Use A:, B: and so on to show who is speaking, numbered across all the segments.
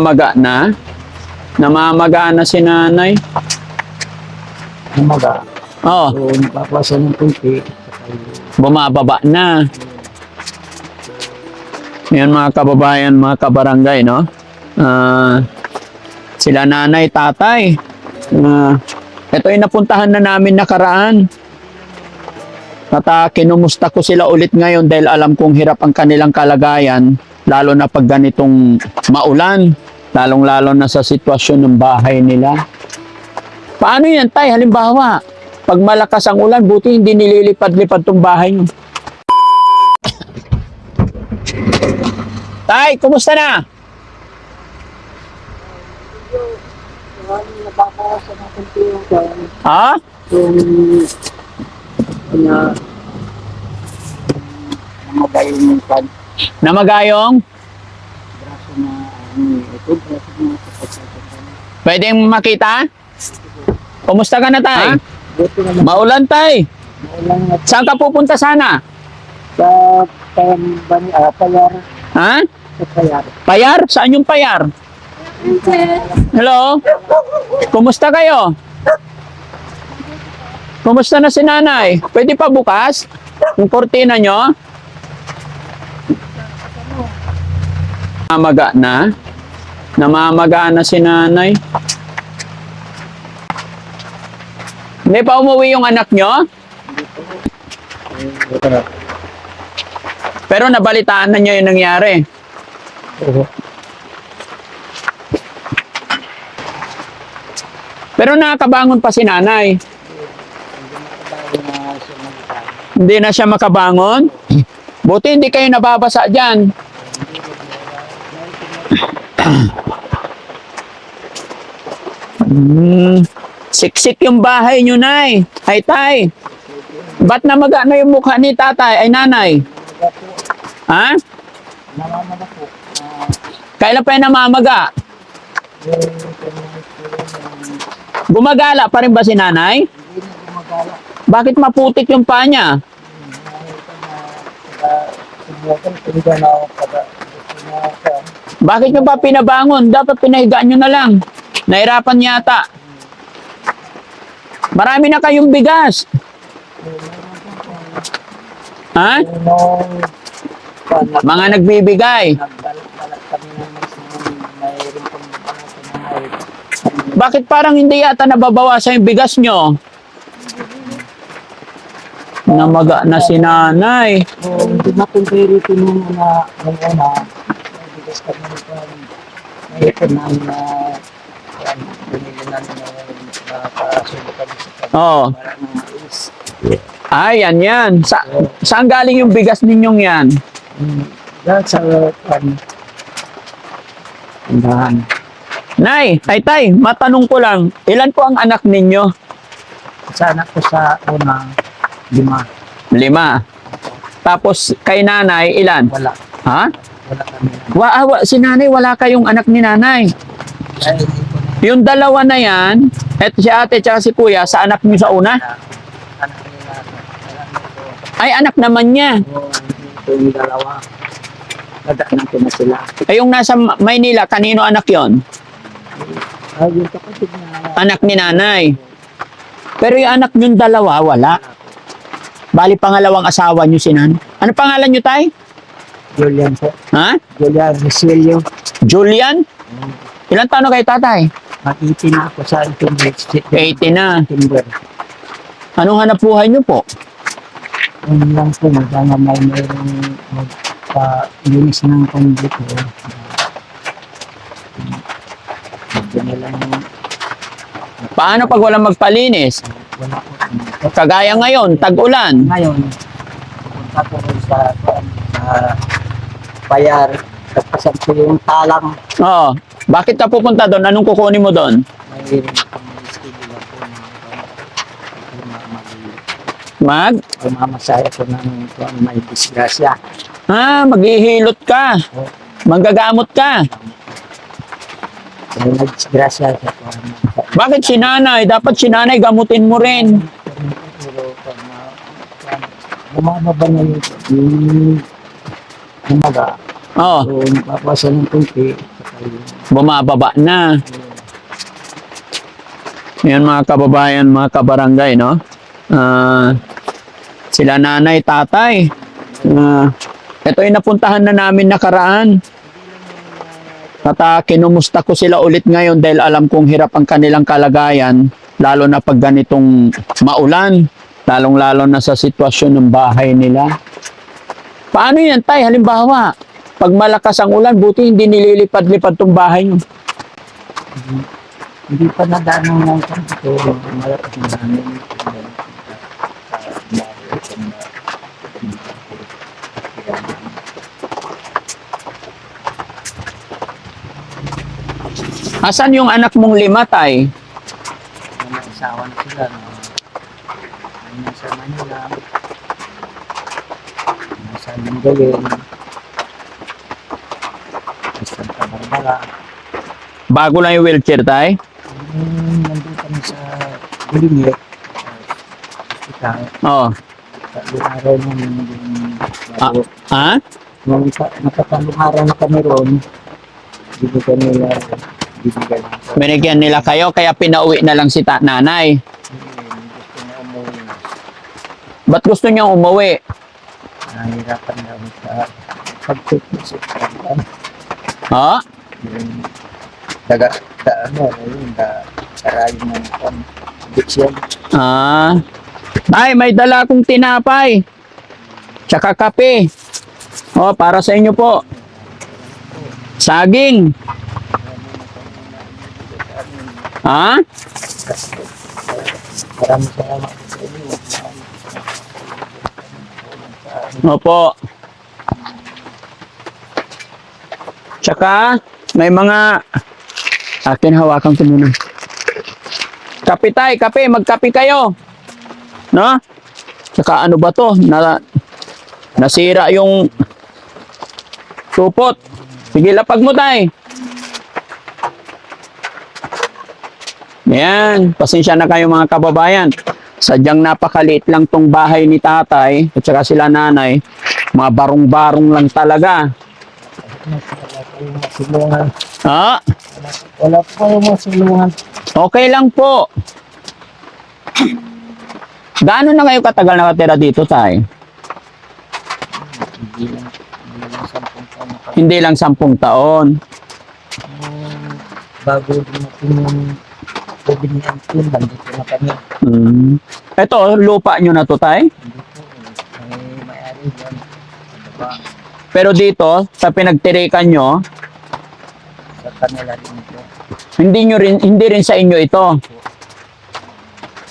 A: Namamaga na? Namamaga na si nanay?
B: Umaga.
A: Oh,
B: So, napapasa ng kunti.
A: bumababa na. Yan mga kababayan, mga kabarangay, no? Ah, sila nanay, tatay. Na ito ay napuntahan na namin nakaraan. At ah, kinumusta ko sila ulit ngayon dahil alam kong hirap ang kanilang kalagayan, lalo na pag ganitong maulan, lalong-lalo na sa sitwasyon ng bahay nila. Paano yan, tay? Halimbawa, pag malakas ang ulan, buti hindi nililipad-lipad tong bahay nyo. Tay, kumusta na? Ha?
B: Yung na namatay yung kwan.
A: Namagayong? Pwedeng makita? Kumusta ka na, tay? Maulan, tay. Saan ka pupunta sana?
B: sa pambani, ah, payar,
A: Ha?
B: sa payar.
A: Payar? Saan yung payar? Hello? Kumusta kayo? Kumusta na si nanay? Pwede pa bukas? Yung kortina nyo? Namamaga na? Namamaga na si nanay? Hindi pa umuwi yung anak nyo? Pero nabalitaan na nyo yung nangyari.
B: Oo.
A: Pero nakakabangon pa si nanay. Hindi na siya makabangon. Buti hindi kayo nababasa dyan. Hmm, siksik yung bahay nyo, nay. Ay, tay. Ba't na yung mukha ni tatay, ay nanay? Ha? Kailan pa yung namamaga? Gumagala pa rin ba si nanay? Bakit maputik yung paa
B: subukan talaga na ako taga gusto na ako.
A: Bakit nyo pa pinabangon? Dapat pinahigaan nyo na lang. Nahirapan yata. Marami na kayong bigas. Ha? Mga nagbibigay. Bakit parang hindi yata nababawasan yung bigas nyo? Namaga na si nanay.
B: Hindi na kung na bigas kami nito naipon namin na yan, binili namin na nakasubo kami sa kanya.
A: Oo.
B: Para ng mais.
A: Yan yan. Sa, saan galing yung bigas ninyong yan?
B: Mm, Dahil sa kan tindahan.
A: Nay, tay tay, matanong ko lang, ilan po ang anak ninyo?
B: Sa anak ko sa una, lima.
A: Lima. Tapos kay nanay, ilan?
B: Wala.
A: Ha? Wa, ah, wa, si nanay, wala kayong anak ni nanay. Yung dalawa na yan, eto si ate at si kuya, sa anak niyo sa una, ay anak naman niya.
B: Yung dalawa. Nadaanan ko na sila.
A: Ay yung nasa Maynila, kanino anak yon? Anak ni nanay. Pero yung anak niyong dalawa, wala. Bali pangalawang asawa niyo si nan. Ano pangalan niyo tay?
B: Julian po.
A: Ha?
B: Julian Rosilio.
A: Julian? Ilan taon na kayo tatay?
B: Mag-18 na ako sa September.
A: 80 na.
B: September.
A: Anong hanap buhay niyo po?
B: Yun lang po, magkama may mayroong magpa-linis ng kondito. Gusto nilang
A: Paano pag walang magpalinis?
B: wala.
A: Kagaya ngayon, tag-ulan.
B: Ngayon, pupunta rin sa, sa bayar. Kapasan ko yung talang.
A: Oo. Bakit ka pupunta doon? Anong kukunin mo doon?
B: Akong schedule ako na mag-
A: Mag?
B: Ay, mamasaya ko ng kung may disgrasya.
A: Ah, maghihilot ka. Manggagamot ka.
B: Kaya nag-disgrasya sa kung
A: Bakit si nanay? Dapat si nanay gamutin mo rin.
B: Pero pag na, bumababa na yung, umaga,
A: Oo.
B: so napapasa ng kunti, saka
A: Bumababa na. Yan mga kababayan, mga kabarangay, no? Ah, sila nanay, tatay. Ah, ito ay napuntahan na namin nakaraan. At ah, kinumusta ko sila ulit ngayon dahil alam kong hirap ang kanilang kalagayan, lalo na pag ganitong maulan, lalong-lalo na sa sitwasyon ng bahay nila. Paano yan, tay? Halimbawa, pag malakas ang ulan, buti hindi nililipad-lipad tong bahay nyo.
B: Hindi pa nadaan ng mga ito. Malakas na namin.
A: Asan yung anak mong lima, tay?
B: Mga asawa na sila. no? Ay nasa Nasa Linggayen. Nasa Santa Barbara.
A: Bago lang yung wheelchair, tay?
B: Nung nandun kami sa Bulimir, hospital,
A: Oo.
B: tatlong araw nung nandun
A: Ah.
B: bago.
A: Ha?
B: Nung ka- nakatalong araw na kami ron, bibigyan nila, bibigyan nila.
A: Binigyan nila kayo, kaya pinauwi na lang si ta nanay.
B: Na.
A: Ba't gusto niyo umuwi?
B: Nahihirapan na ako sa pagtutusok.
A: Ha?
B: Yung daga, da, ano, yung da, karayin ng um, addiction.
A: Ah. Tay, may dala akong tinapay. Tsaka kape. Oh, para sa inyo po. Saging. Ha?
B: Maraming salamat sa inyo.
A: Opo. Tsaka, may mga... Akin, hawakan ko muna. Kape tay, kape, magkape kayo. No? Tsaka ano ba to? Na, nasira yung supot. Sige, lapag mo tay. Yan, pasensya na kayo mga kababayan. Sadyang napakaliit lang tong bahay ni tatay at saka sila nanay. Mga barong-barong lang talaga.
B: Masulungan.
A: Ha?
B: Wala po yung masulungan.
A: Okay lang po. Gaano na kayo katagal nakatira dito, tay?
B: Hindi lang, hindi lang sampung taon na kami.
A: Hindi lang sampung taon.
B: Nung bago dumating yung COVID-19, nandito na kami.
A: Hmm. Ito, lupa nyo na to, tay?
B: May may-ari dyan.
A: Pero dito, sa pinagtirikan nyo,
B: sa kanila rin ito.
A: hindi, nyo rin, hindi rin sa inyo ito.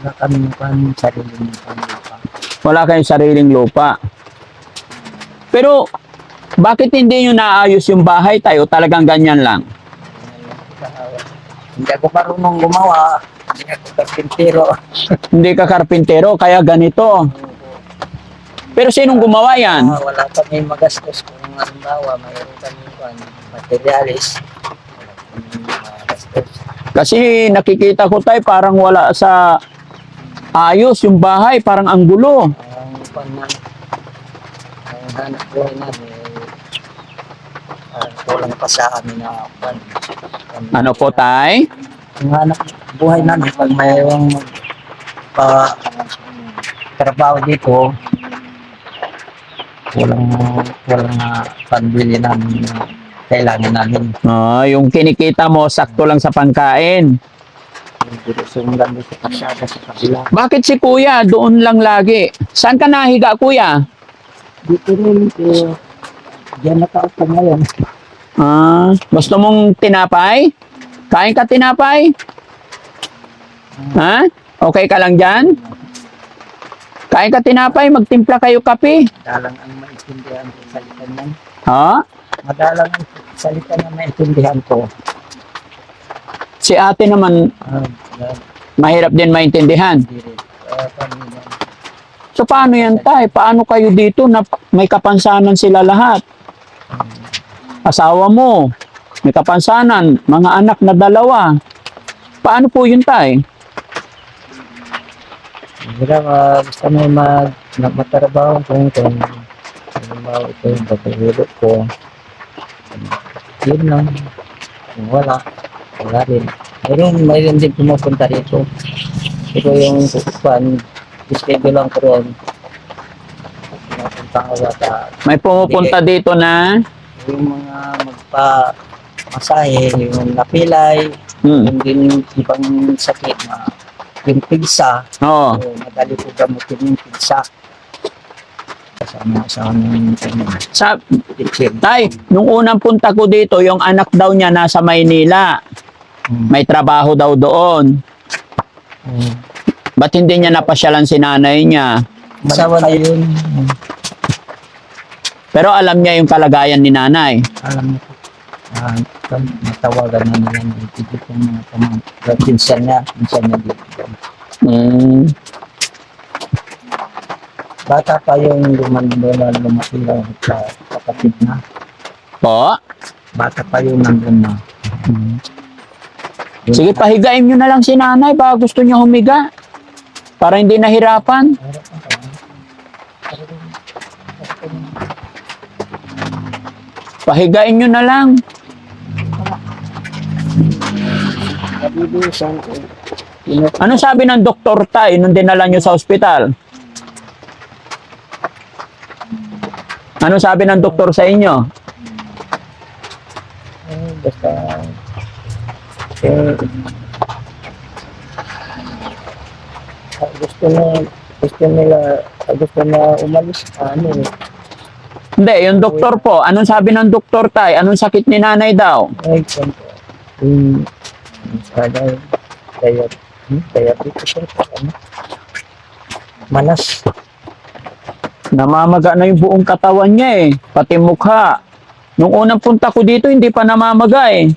B: Wala kami kan sarili ng panlupa.
A: Wala kayong sariling lupa. Pero, bakit hindi nyo naayos yung bahay tayo? Talagang ganyan lang.
B: Hindi ako marunong gumawa. Hindi ako karpintero.
A: Hindi ka karpintero, kaya ganito. Pero sinong gumawa yan?
B: Ah, wala kami magastos kung halimbawa mayroon kami kan materialis.
A: Kasi nakikita ko tayo parang wala sa ayos yung bahay, parang ang gulo.
B: Ang pan na ang hanap buhay namin kulang pa sa amin na pan.
A: Ano po tay?
B: Ang hanap buhay namin pag mayroong pa trabaho dito walang walang uh, panbili namin na kailangan namin.
A: Ah, yung kinikita mo sakto lang sa pangkain.
B: Dito sundan dito sa kasada sa kabila.
A: Bakit si kuya doon lang lagi? Saan ka nahiga kuya?
B: Dito rin, eh, diyan nakaupo ngayon.
A: Ah, gusto mong tinapay? Kain ka tinapay? Ha? Okay ka lang dyan? Kain ka tinapay, magtimpla kayo kape.
B: Madalang ang maintindihan ko salita niyan.
A: Ha?
B: Madalang ang salita na maintindihan ko.
A: Si ate naman,
B: Ah,
A: mahirap din maintindihan.
B: hindi rin. Ah.
A: So paano yan tay? Paano kayo dito na may kapansanan sila lahat? Asawa mo, may kapansanan, mga anak na dalawa. Paano po yun tay?
B: Hindi lang, ah, basta may mag, nagmatrabaho ko kung halimbawa ito yung pagkahilot ko. Yun lang. wala. Wala rin. Mayroon, mayroon din pumupunta rito. Pero yung kukupan, schedule lang ko ron. Yata.
A: May pumupunta dito na
B: Yung mga magpa masahe, yung napilay,
A: hmm.
B: yung din ibang sakit na yung pigsa,
A: Oo.
B: so, madali po gamutin yung pigsa. Kasama sa aming ano,
A: Sa,
B: kitchen.
A: tay, nung unang punta ko dito, yung anak daw niya nasa Maynila.
B: Mm.
A: May trabaho daw doon.
B: Mm.
A: Ba't hindi niya napasyalan si nanay niya?
B: Masawa na yun.
A: Pero alam niya yung kalagayan ni nanay.
B: Alam mo po. Uh, matawagan na nila ng tigit yung mga pamang. Pinsan niya, pinsan niya dito.
A: Hmm.
B: Bata pa yung lumandun lumaki lang sa kapatid na.
A: Po?
B: Bata pa yung nandun na. Yung
A: Sige, pahigain nyo na lang si nanay. Baka gusto niya humiga. Para hindi nahirapan. Pahigain nyo na lang. Ano sabi ng doktor tay nung dinala nyo sa ospital? Ano sabi ng doktor sa inyo?
B: Basta eh, gusto na gusto nila gusto na umalis ano.
A: Hindi, yung doktor po. Anong sabi ng doktor tay? Anong sakit ni nanay daw?
B: Ay, kwento. Yung sana kaya hmm, kaya dito ano manas
A: Namamaga na yung buong katawan niya eh. Pati mukha. Nung unang punta ko dito, hindi pa namamaga eh.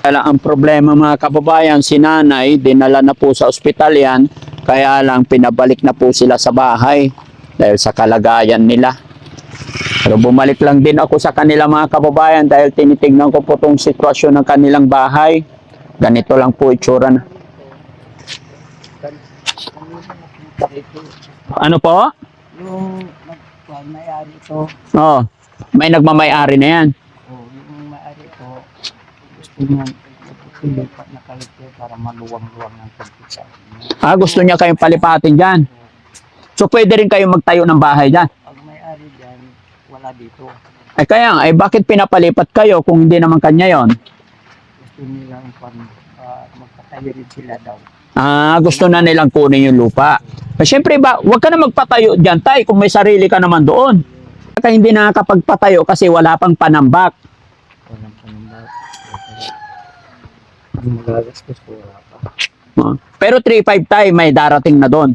A: Kaya ang problema mga kababayan, si nanay, dinala na po sa ospital yan, kaya lang pinabalik na po sila sa bahay dahil sa kalagayan nila. Pero bumalik lang din ako sa kanila mga kababayan dahil tinitignan ko po tong sitwasyon ng kanilang bahay. Ganito lang po itsura na. Ano po?
B: yung nagkuhan may-ari ito
A: Oh, may nagmamay-ari na yan.
B: o yung may-ari ito gusto niya ilipat na kalito para maluwang-luwang ng inyo.
A: Ah, gusto niya kayong palipatin dyan. So, pwede rin kayo magtayo ng bahay dyan.
B: Wala dito.
A: Eh, kaya nga, eh, bakit pinapalipat kayo kung hindi naman kanya yon?
B: Gusto nilang uh, magpatayo rin sila daw.
A: Ah, gusto na nilang kunin yung lupa. Eh, syempre ba, wag ka na magpatayo dyan, tay, kung may sarili ka naman doon. Kaya hindi nakakapagpatayo kasi wala pang panambak.
B: Walang panambak. Magagastos ko wala pa.
A: Oh. Pero 3-5 tay, may darating na doon.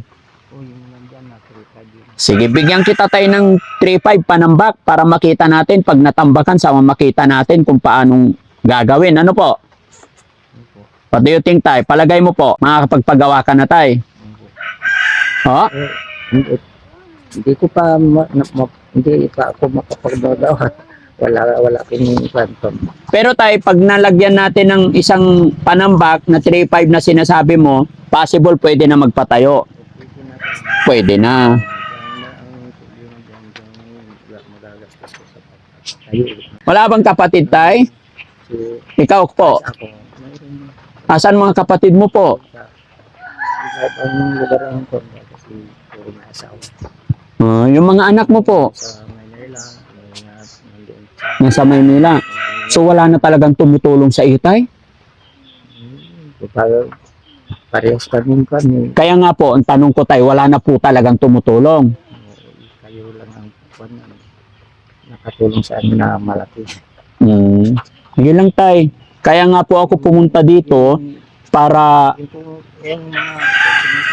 B: O yung nandyan na, tripod yun.
A: Sige, bigyan kita tayo ng 3-5 panambak para makita natin pag natambakan sama makita natin kung paanong gagawin. Ano po? What do you think, tay? Palagay mo po, makakapagpagawa ka na, tay.
B: Po?
A: Oh?
B: Hindi, ko pa ma, ma, hindi pa ako makapagdagawa. Wala wala kini kwantum.
A: Pero tay, pag nalagyan natin ng isang panambak na 3-5 na sinasabi mo, possible pwede na magpatayo. Pwede na.
B: magagastos ko sa pagtayo.
A: Wala bang kapatid, tay? Ikaw po.
B: ako,
A: Asan mga kapatid mo po?
B: sa iba't ang lugar ang kasi puro asawa.
A: Ah, yung mga anak mo po,
B: Sa Manila, may nga nandoon
A: nasa Maynila. So wala na talagang tumutulong sa itay?
B: Para parehas kami kami.
A: Kaya nga po, ang tanong ko tay, wala na po talagang tumutulong.
B: Kayo lang ang kwan ang nakatulong sa amin na malaki.
A: Hmm. Yun lang tay. Kaya nga po ako pumunta dito para
B: Yung po, yung mga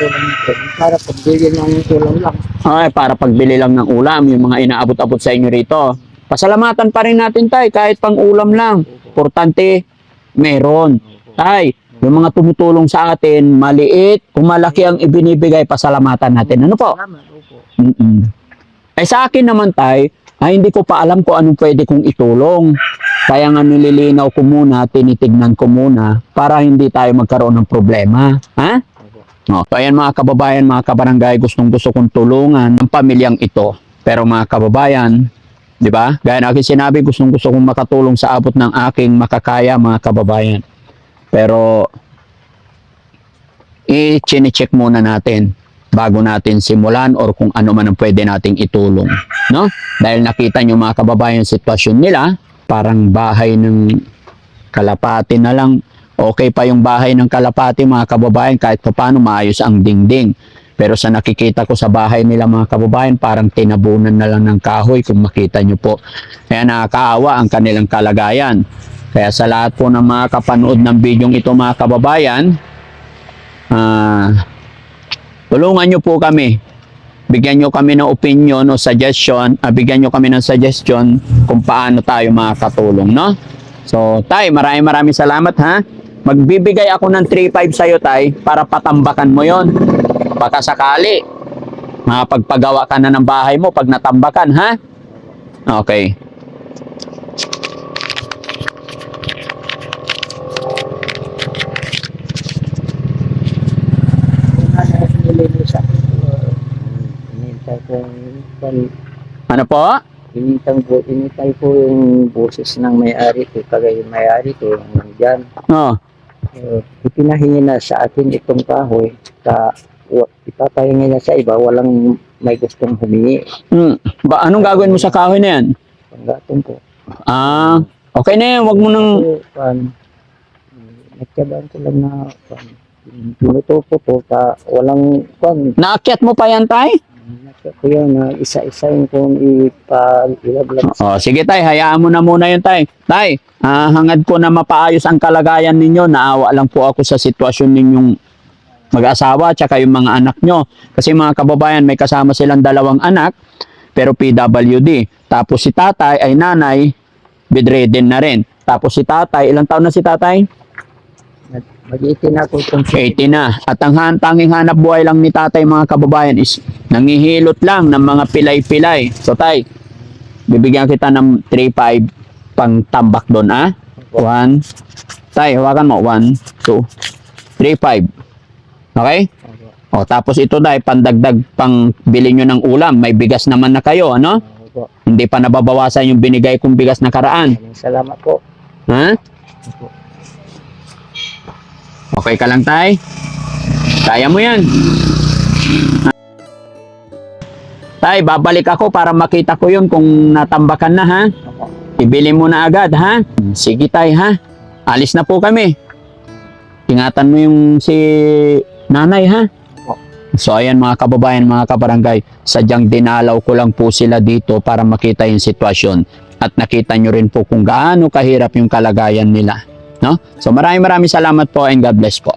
B: nito, para pagbili ng tulong lang.
A: ay para pagbili lang ng ulam, yung mga inaabot-abot sa inyo rito. Pasalamatan pa rin natin tay kahit pang ulam lang. Importante meron. Tay, yung mga tumutulong sa atin, maliit, kung malaki ang ibinibigay, pasalamatan natin. Ano po?
B: Salamat, opo.
A: Mm-mm. Ay sa akin naman tay, ay hindi ko pa alam kung anong pwede kong itulong. Kaya nga nililinaw ko muna, tinitignan ko muna para hindi tayo magkaroon ng problema. Ha? No. So ayan mga kababayan, mga kabarangay, gustong gusto kong tulungan ang pamilyang ito. Pero mga kababayan, Di ba? Gaya na aking sinabi, gustong gusto kong makatulong sa abot ng aking makakaya mga kababayan. Pero, i-check muna natin bago natin simulan or kung ano man ang pwede nating itulong. No? Dahil nakita nyo mga kababayan sitwasyon nila, parang bahay ng kalapati na lang. Okay pa yung bahay ng kalapati mga kababayan kahit pa paano maayos ang dingding. Pero sa nakikita ko sa bahay nila mga kababayan, parang tinabunan na lang ng kahoy kung makita nyo po. Kaya nakakaawa ang kanilang kalagayan. Kaya sa lahat po ng mga kapanood ng bidyong ito mga kababayan, ah, tulungan nyo po kami. Bigyan nyo kami ng opinion o suggestion, ah, bigyan nyo kami ng suggestion kung paano tayo makakatulong, no? So, Tay, maraming maraming salamat ha. Magbibigay ako ng 3-5 sa'yo, Tay, para patambakan mo yon. Baka sakali, makapagpagawa ka na ng bahay mo pag natambakan, ha? Okay.
B: Kung ano yung nililisan ko, yung
A: Ano po?
B: inintay ko, inintay ko yung boses ng may-ari ko, kagaya yung may-ari ko, nandyan.
A: Oh,
B: Uh, ipinahingi na sa akin itong kahoy, ka, ipapahingi na sa iba, walang may gustong humingi.
A: hmm. Ba, anong gagawin mo sa kahoy na yan?
B: Panggatong ko.
A: Ah, okay na yan. Huwag mo nang...
B: Pan, ko lang na, pan, pinutupo ko, ka, walang, pan,
A: Naakyat mo pa yan, Tay?
B: Yan na isa-isayin kong ipag-ilaglag
A: Oh, sige, Tay. Hayaan mo na muna yun, Tay. Tay, ah, hangad ko na mapaayos ang kalagayan ninyo. Naawa lang po ako sa sitwasyon ninyong mag-asawa tsaka yung mga anak nyo. Kasi mga kababayan, may kasama silang dalawang anak, pero PWD. Tapos si tatay ay nanay, bedridden na rin. Tapos si tatay, ilang taon na si tatay?
B: Mag-iitin ako kung
A: 80 na. At ang han- tanging hanap buhay lang ni tatay mga kababayan is nangihilot lang ng mga pilay-pilay. So tay, bibigyan kita ng 3-5 pang tambak doon ah. 1, tay, hawakan mo. 1, 2, 3-5. Okay? O, tapos ito dahil pandagdag pang bili nyo ng ulam. May bigas naman na kayo, ano?
B: Opo.
A: Hindi pa nababawasan yung binigay kong bigas na karaan.
B: Salamat po.
A: Ha?
B: Opo.
A: Okay ka lang, tay? Kaya mo yan. Tay, babalik ako para makita ko yun kung natambakan na, ha? Ibili mo na agad, ha? Sige, tay, ha? Alis na po kami. Ingatan mo yung si nanay, ha? So, ayan mga kababayan, mga kabarangay, sadyang dinalaw ko lang po sila dito para makita yung sitwasyon at nakita nyo rin po kung gaano kahirap yung kalagayan nila. No? So, maraming maraming salamat po and God bless po.